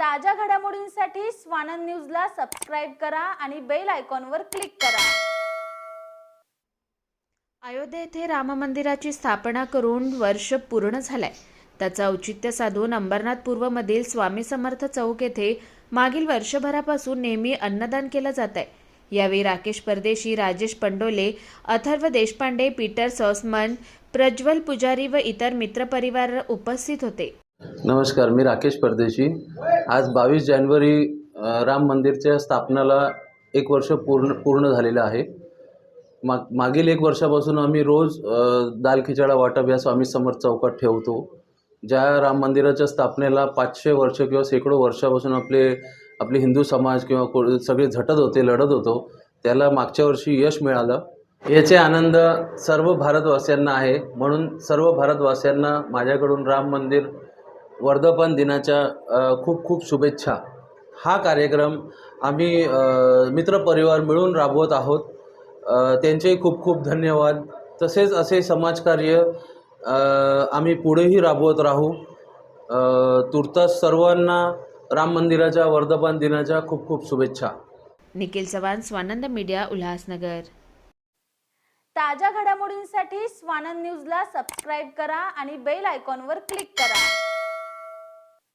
ताज्या घडामोडींसाठी स्वानंद न्यूजला सबस्क्राईब करा आणि बेल आयकॉनवर क्लिक करा. अयोध्या येथे राम मंदिराची स्थापना करून वर्ष पूर्ण झालंय. त्याचं औचित्य साधून अंबरनाथ पूर्वमधील स्वामी समर्थ चौक येथे मागील वर्षभरापासून नेहमी अन्नदान केलं जात आहे यावेळी राकेश परदेशी राजेश पंडोले अथर्व देशपांडे पीटर सॉसमन प्रज्वल पुजारी व इतर मित्रपरिवार उपस्थित होते. नमस्कार मी राकेश परदेशी. आज बावीस जानेवारी राम मंदिरच्या स्थापनाला एक वर्ष पूर्ण पूर्ण झालेलं आहे. माग मागील एक वर्षापासून आम्ही रोज दाल खिचडा वाटप या स्वामी समर्थ चौकात ठेवतो. ज्या राम मंदिराच्या स्थापनेला पाचशे वर्ष किंवा शेकडो वर्षापासून आपले आपले हिंदू समाज किंवा को सगळे झटत होते लढत होतो त्याला मागच्या वर्षी यश मिळालं. याचे आनंद सर्व भारतवासियांना आहे. म्हणून सर्व भारतवासियांना माझ्याकडून राम मंदिर वर्धापन दिनाच्या खूप खूप शुभेच्छा. हा कार्यक्रम आम्ही मित्रपरिवार मिळून राबवत आहोत. अ, त्यांचेही खूप खूप धन्यवाद. तसेच असे समाजकार्य आम्ही पुढेही राबवत राहू. तुर्तास सर्वांना राम मंदिराच्या वर्धापन दिनाच्या खूप खूप शुभेच्छा. निखिल चव्हाण स्वानंद मीडिया उल्हासनगर. ताज्या घडामोडींसाठी स्वानंद न्यूजला सबस्क्राईब करा आणि बेल आयकॉनवर क्लिक करा.